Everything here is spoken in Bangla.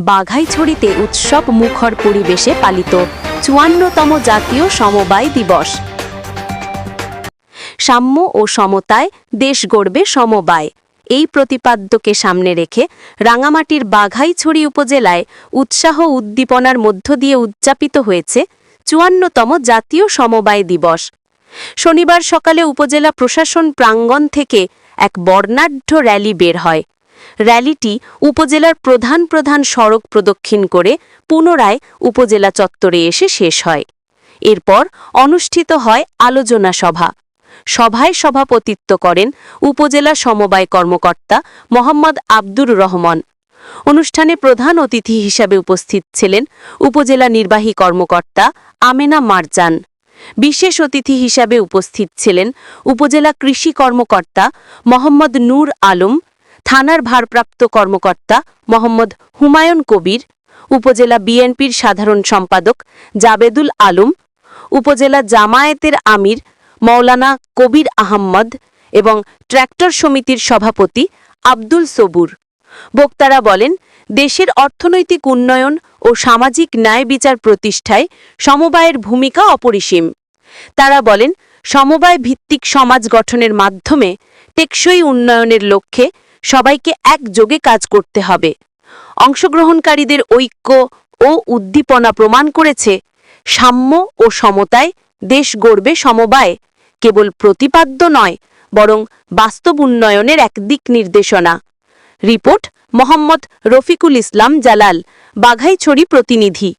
বাঘাইছড়িতে উৎসব মুখর পরিবেশে পালিত চুয়ান্নতম জাতীয় সমবায় দিবস। সাম্য ও সমতায় দেশ গড়বে সমবায়। এই প্রতিপাদ্যকে সামনে রেখে রাঙামাটির বাঘাইছড়ি উপজেলায় উৎসাহ উদ্দীপনার মধ্য দিয়ে উদযাপিত হয়েছে চুয়ান্নতম জাতীয় সমবায় দিবস। শনিবার সকালে উপজেলা প্রশাসন প্রাঙ্গণ থেকে এক বর্ণাঢ্য র্যালি বের হয়। র্যালিটি উপজেলার প্রধান প্রধান সড়ক প্রদক্ষিণ করে পুনরায় উপজেলা চত্বরে এসে শেষ হয়। এরপর অনুষ্ঠিত হয় আলোচনা সভা। সভায় সভাপতিত্ব করেন উপজেলা সমবায় কর্মকর্তা মোহাম্মদ আব্দুর রহমান। অনুষ্ঠানে প্রধান অতিথি হিসাবে উপস্থিত ছিলেন উপজেলা নির্বাহী কর্মকর্তা আমেনা মারজান। বিশেষ অতিথি হিসাবে উপস্থিত ছিলেন উপজেলা কৃষি কর্মকর্তা মোহাম্মদ নূর আলম থানার ভারপ্রাপ্ত কর্মকর্তা মোহাম্মদ হুমায়ুন কবির, উপজেলা বিএনপির সাধারণ সম্পাদক জাবেদুল আলম, উপজেলা জামায়াতের আমির মৌলানা কবির আহম্মদ এবং ট্র্যাক্টর সমিতির সভাপতি আব্দুল সবুর। বক্তারা বলেন, দেশের অর্থনৈতিক উন্নয়ন ও সামাজিক ন্যায় বিচার প্রতিষ্ঠায় সমবায়ের ভূমিকা অপরিসীম। তারা বলেন, সমবায় ভিত্তিক সমাজ গঠনের মাধ্যমে টেকসই উন্নয়নের লক্ষ্যে সবাইকে একযোগে কাজ করতে হবে। অংশগ্রহণকারীদের ঐক্য ও উদ্দীপনা প্রমাণ করেছে সাম্য ও সমতায় দেশ গড়বে সমবায়। কেবল প্রতিপাদ্য নয়, বরং বাস্তব উন্নয়নের এক দিক নির্দেশনা। রিপোর্ট, মোহাম্মদ রফিকুল ইসলাম জালাল, বাঘাইছড়ি প্রতিনিধি।